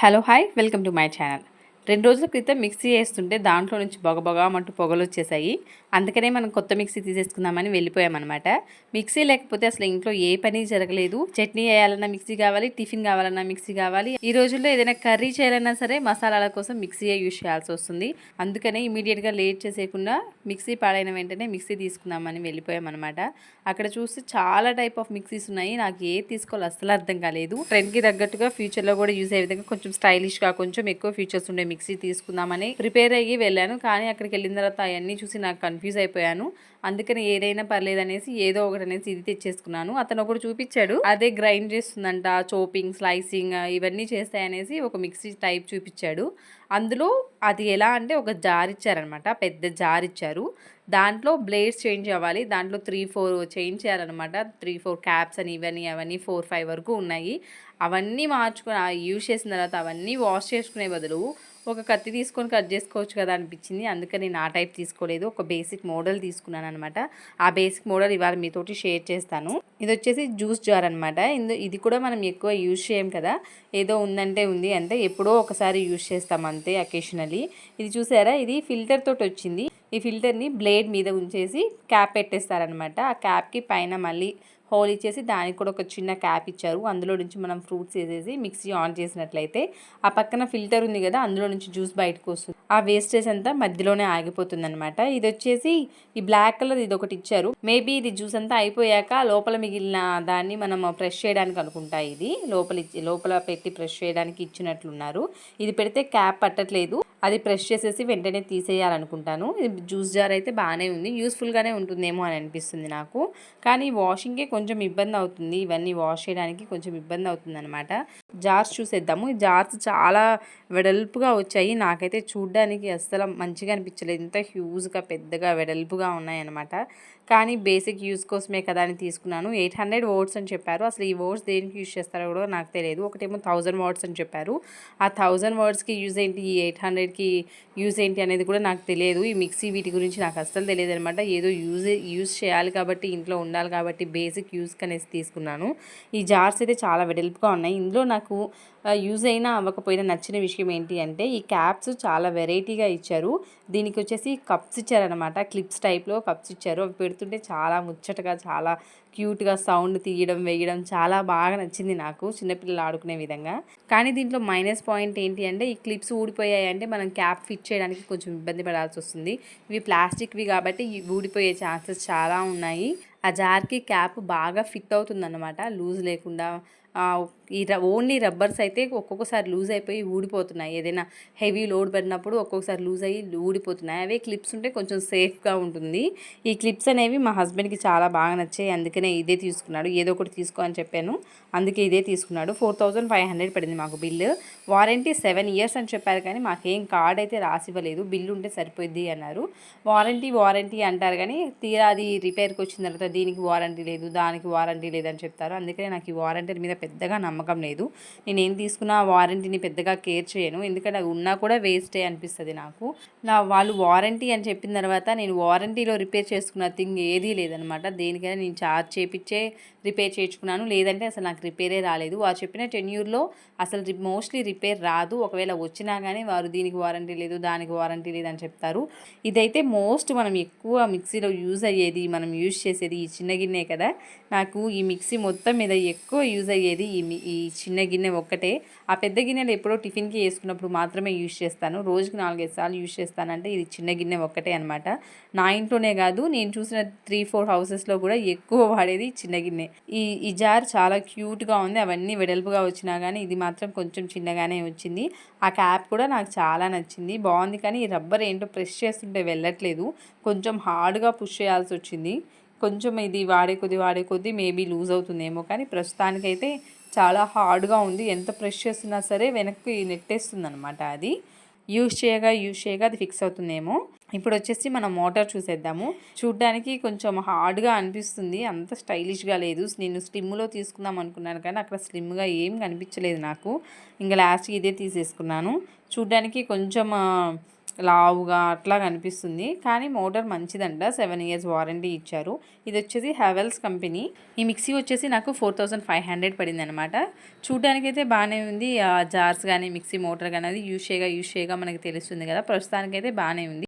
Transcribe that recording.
Hello, hi, welcome to my channel. రెండు రోజుల క్రితం మిక్సీ వేస్తుంటే దాంట్లో నుంచి బొగబొగమంటూ పొగలు వచ్చేసాయి. అందుకనే మనం కొత్త మిక్సీ తీసేసుకుందామని వెళ్ళిపోయామన్నమాట. మిక్సీ లేకపోతే అసలు ఇంట్లో ఏ పని జరగలేదు. చట్నీ వేయాలన్నా మిక్సీ కావాలి టిఫిన్ కావాలన్నా మిక్సీ కావాలి. ఈ రోజుల్లో ఏదైనా కర్రీ చేయాలన్నా సరే మసాలాల కోసం మిక్సీయే యూజ్ చేయాల్సి వస్తుంది. అందుకనే ఇమీడియట్గా లేట్ చేసేయకుండా మిక్సీ పాడైన వెంటనే మిక్సీ తీసుకుందామని వెళ్ళిపోయామన్నమాట. అక్కడ చూస్తే చాలా టైప్ ఆఫ్ మిక్సీస్ ఉన్నాయి. నాకు ఏ తీసుకోవాలి అసలు అర్థం కాలేదు. ట్రెండ్కి తగ్గట్టుగా ఫ్యూచర్లో కూడా యూజ్ అయ్యే విధంగా కొంచెం స్టైలిష్గా కొంచెం ఎక్కువ ఫీచర్స్ ఉండే మిక్సీ తీసుకుందామని ప్రిపేర్ అయ్యి వెళ్ళాను. కానీ అక్కడికి వెళ్ళిన తర్వాత అవన్నీ చూసి నాకు కన్ఫ్యూజ్ అయిపోయాను. అందుకని ఏదైనా పర్లేదు అనేసి ఏదో ఒకటి అనేసి ఇది తెచ్చేసుకున్నాను. అతను ఒకటి చూపించాడు. అదే గ్రైండ్ చేస్తుందంట చోపింగ్ స్లైసింగ్ ఇవన్నీ చేస్తాయనేసి ఒక మిక్సీ టైప్ చూపించాడు. అందులో అది ఎలా అంటే ఒక జార్ ఇచ్చారనమాట పెద్ద జార్ ఇచ్చారు. దాంట్లో బ్లేడ్స్ చేంజ్ అవ్వాలి. దాంట్లో త్రీ ఫోర్ చేంజ్ చేయాలన్నమాట. త్రీ ఫోర్ క్యాప్స్ అని ఇవన్నీ అవన్నీ ఫోర్ ఫైవ్ వరకు ఉన్నాయి. అవన్నీ మార్చుకుని యూజ్ చేసిన తర్వాత అవన్నీ వాష్ చేసుకునే బదులు ఒక కత్తి తీసుకొని కట్ చేసుకోవచ్చు కదా అనిపించింది. అందుకని నేను ఆ టైప్ తీసుకోలేదు. ఒక బేసిక్ మోడల్ తీసుకున్నాను అనమాట. ఆ బేసిక్ మోడల్ ఇవాళ మీతోటి షేర్ చేస్తాను. ఇది వచ్చేసి జ్యూస్ జార్ అనమాట. ఇది కూడా మనం ఎక్కువ యూజ్ చేయం కదా. ఏదో ఉందంటే ఉంది అంటే ఎప్పుడో ఒకసారి యూజ్ చేస్తాం అంతే అకేషనలీ. ఇది చూసారా? ఇది ఫిల్టర్ తోటి వచ్చింది. ఈ ఫిల్టర్ని బ్లేడ్ మీద ఉంచేసి క్యాప్ పెట్టేస్తారనమాట. ఆ క్యాప్కి పైన మళ్ళీ హోల్ ఇచ్చేసి దానికి కూడా ఒక చిన్న క్యాప్ ఇచ్చారు. అందులో నుంచి మనం ఫ్రూట్స్ వేసేసి మిక్సీ ఆన్ చేసినట్లయితే ఆ పక్కన ఫిల్టర్ ఉంది కదా అందులో నుంచి జ్యూస్ బయటకు వస్తుంది. ఆ వేస్టేజ్ అంతా మధ్యలోనే ఆగిపోతుంది అనమాట ఇది వచ్చేసి ఈ బ్లాక్ కలర్ ఇది ఒకటి ఇచ్చారు. మేబీ ఇది జ్యూస్ అంతా అయిపోయాక లోపల మిగిలిన దాన్ని మనం ప్రెష్ చేయడానికి అనుకుంటా ఇది. లోపల లోపల పెట్టి ప్రెష్ చేయడానికి ఇచ్చినట్లున్నారు. ఇది పెడితే క్యాప్ పట్టట్లేదు. అది ప్రెష్ చేసేసి వెంటనే తీసేయాలనుకుంటాను. జ్యూస్ జార్ అయితే బాగానే ఉంది. యూస్ఫుల్గానే ఉంటుందేమో అని అనిపిస్తుంది నాకు. కానీ వాషింగ్కే కొంచెం ఇబ్బంది అవుతుంది. ఇవన్నీ వాష్ చేయడానికి కొంచెం ఇబ్బంది అవుతుంది అనమాట జార్స్ చూసేద్దాము. ఈ జార్స్ చాలా వెడల్పుగా వచ్చాయి. నాకైతే చూడ్డానికి అస్సలు మంచిగా అనిపించలేదు. ఇంత హ్యూజ్గా పెద్దగా వెడల్పుగా ఉన్నాయన్నమాట కానీ బేసిక్ యూస్ కోసమే కదా అని తీసుకున్నాను. ఎయిట్ హండ్రెడ్ వర్డ్స్ అని చెప్పారు. అసలు ఈ వర్డ్స్ దేనికి యూజ్ చేస్తారో కూడా నాకు తెలియదు. ఒకటేమో థౌజండ్ వర్డ్స్ అని చెప్పారు. ఆ థౌజండ్ వర్డ్స్కి యూజ్ ఏంటి? ఈ ఎయిట్ హండ్రెడ్కి యూజ్ ఏంటి అనేది కూడా నాకు తెలియదు. ఈ మిక్సీ వీటి గురించి నాకు అస్సలు తెలియదు అనమాట ఏదో యూజ్ యూజ్ చేయాలి కాబట్టి ఇంట్లో ఉండాలి కాబట్టి బేసిక్ యూజ్ కనేసి తీసుకున్నాను. ఈ జార్స్ అయితే చాలా వెడల్పుగా ఉన్నాయి. ఇందులో నాకు యూజ్ అయినా అవ్వకపోయినా నచ్చిన విషయం ఏంటి అంటే ఈ క్యాప్స్ చాలా వెరైటీగా ఇచ్చారు. దీనికి వచ్చేసి కప్స్ ఇచ్చారనమాట క్లిప్స్ టైప్లో కప్స్ ఇచ్చారు. అవి పెడుతుంటే చాలా ముచ్చటగా చాలా క్యూట్గా సౌండ్ తీయడం వేయడం చాలా బాగా నచ్చింది నాకు చిన్నపిల్లలు ఆడుకునే విధంగా. కానీ దీంట్లో మైనస్ పాయింట్ ఏంటి అంటే ఈ క్లిప్స్ ఊడిపోయాయి అంటే మనం క్యాప్ ఫిట్ చేయడానికి కొంచెం ఇబ్బంది పడాల్సి వస్తుంది. ఇవి ప్లాస్టిక్వి కాబట్టి ఊడిపోయే ఛాన్సెస్ చాలా ఉన్నాయి. ఆ జార్కి క్యాప్ బాగా ఫిట్ అవుతుందన్నమాట. లూజ్ లేకుండా ఈ ఓన్లీ రబ్బర్స్ అయితే ఒక్కొక్కసారి లూజ్ అయిపోయి ఊడిపోతున్నాయి. ఏదైనా హెవీ లోడ్ పడినప్పుడు ఒక్కొక్కసారి లూజ్ అయ్యి ఊడిపోతున్నాయి. అవే క్లిప్స్ ఉంటే కొంచెం సేఫ్గా ఉంటుంది. ఈ క్లిప్స్ అనేవి మా హస్బెండ్కి చాలా బాగా నచ్చాయి. అందుకనే ఇదే తీసుకున్నాడు. ఏదో ఒకటి తీసుకో అని చెప్పాను. అందుకే ఇదే తీసుకున్నాడు. ఫోర్ థౌజండ్ ఫైవ్ హండ్రెడ్ పడింది మాకు బిల్లు. వారంటీ సెవెన్ ఇయర్స్ అని చెప్పారు కానీ మాకేం కార్డ్ అయితే రాసివ్వలేదు. బిల్లు ఉంటే సరిపోయింది అన్నారు. వారంటీ వారంటీ అంటారు కానీ తీరా అది రిపేర్కి వచ్చిన తర్వాత దీనికి వారంటీ లేదు దానికి వారంటీ లేదని చెప్తారు. అందుకనే నాకు ఈ వారంటీ మీద పెద్దగా నమ్మకం లేదు. నేను ఏం తీసుకున్నా వారంటీని పెద్దగా కేర్ చేయను. ఎందుకంటే అది ఉన్నా కూడా వేస్టే అనిపిస్తుంది నాకు. నా వాళ్ళు వారంటీ అని చెప్పిన తర్వాత నేను వారంటీలో రిపేర్ చేసుకున్న థింగ్ ఏదీ లేదనమాట. దేనికైనా నేను చార్జ్ చేపించే రిపేర్ చేయించుకున్నాను. లేదంటే అసలు నాకు రిపేరే రాలేదు. వారు చెప్పిన టెన్యూర్లో అసలు మోస్ట్లీ రిపేర్ రాదు. ఒకవేళ వచ్చినా కానీ వారు దీనికి వారంటీ లేదు దానికి వారంటీ లేదని చెప్తారు. ఇదైతే మోస్ట్ మనం ఎక్కువ మిక్సీలో యూజ్ అయ్యేది మనం యూజ్ చేసేది ఈ చిన్న గిన్నె కదా నాకు ఈ మిక్సీ మొత్తం మీద ఎక్కువ యూజ్ అయ్యేది ఈ ఈ చిన్న గిన్నె ఒక్కటే. ఆ పెద్ద గిన్నెలు ఎప్పుడో టిఫిన్కి వేసుకున్నప్పుడు మాత్రమే యూజ్ చేస్తాను. రోజుకి నాలుగైదు సార్లు యూజ్ చేస్తానంటే ఇది చిన్న గిన్నె ఒక్కటే అనమాట నా ఇంట్లోనే కాదు నేను చూసిన త్రీ ఫోర్ హౌసెస్లో కూడా ఎక్కువ వాడేది చిన్న గిన్నె. ఈ ఈ జార్ చాలా క్యూట్గా ఉంది అవన్నీ వెడల్పుగా వచ్చినా కానీ ఇది మాత్రం కొంచెం చిన్నగానే వచ్చింది. ఆ క్యాప్ కూడా నాకు చాలా నచ్చింది. బాగుంది కానీ ఈ రబ్బర్ ఏంటో ప్రెస్ చేస్తుంటే వెళ్ళట్లేదు. కొంచెం హార్డ్గా పుష్ చేయాల్సి వచ్చింది. కొంచెం ఇది వాడే కొద్ది వాడే కొద్ది మేబీ లూజ్ అవుతుందేమో. కానీ ప్రస్తుతానికైతే చాలా హార్డ్గా ఉంది. ఎంత ప్రెస్ చేస్తున్నా సరే వెనక్కి నెట్టేస్తుంది అనమాట అది. యూజ్ చేయగా యూజ్ చేయగా అది ఫిక్స్ అవుతుందేమో. ఇప్పుడు వచ్చేసి మనం మోటార్ చూసేద్దాము. చూడ్డానికి కొంచెం హార్డ్గా అనిపిస్తుంది. అంత స్టైలిష్గా లేదు. నేను స్లిమ్లో తీసుకుందాం అనుకున్నాను కానీ అక్కడ స్లిమ్గా ఏం కనిపించలేదు నాకు. ఇంకా లాస్ట్కి ఇదే తీసేసుకున్నాను. చూడ్డానికి కొంచెం లావుగా అట్లా కనిపిస్తుంది. కానీ మోటార్ మంచిదంట. సెవెన్ ఇయర్స్ వారంటీ ఇచ్చారు. ఇది వచ్చేసి హెవెల్స్ కంపెనీ. ఈ మిక్సీ వచ్చేసి నాకు ఫోర్ థౌసండ్ ఫైవ్ హండ్రెడ్ పడింది అనమాట చూడడానికి అయితే బాగానే ఉంది జార్స్ కానీ మిక్సీ మోటార్ కానీ అది యూషేగా యూషేగా మనకి తెలుస్తుంది కదా. ప్రస్తుతానికైతే బాగానే ఉంది.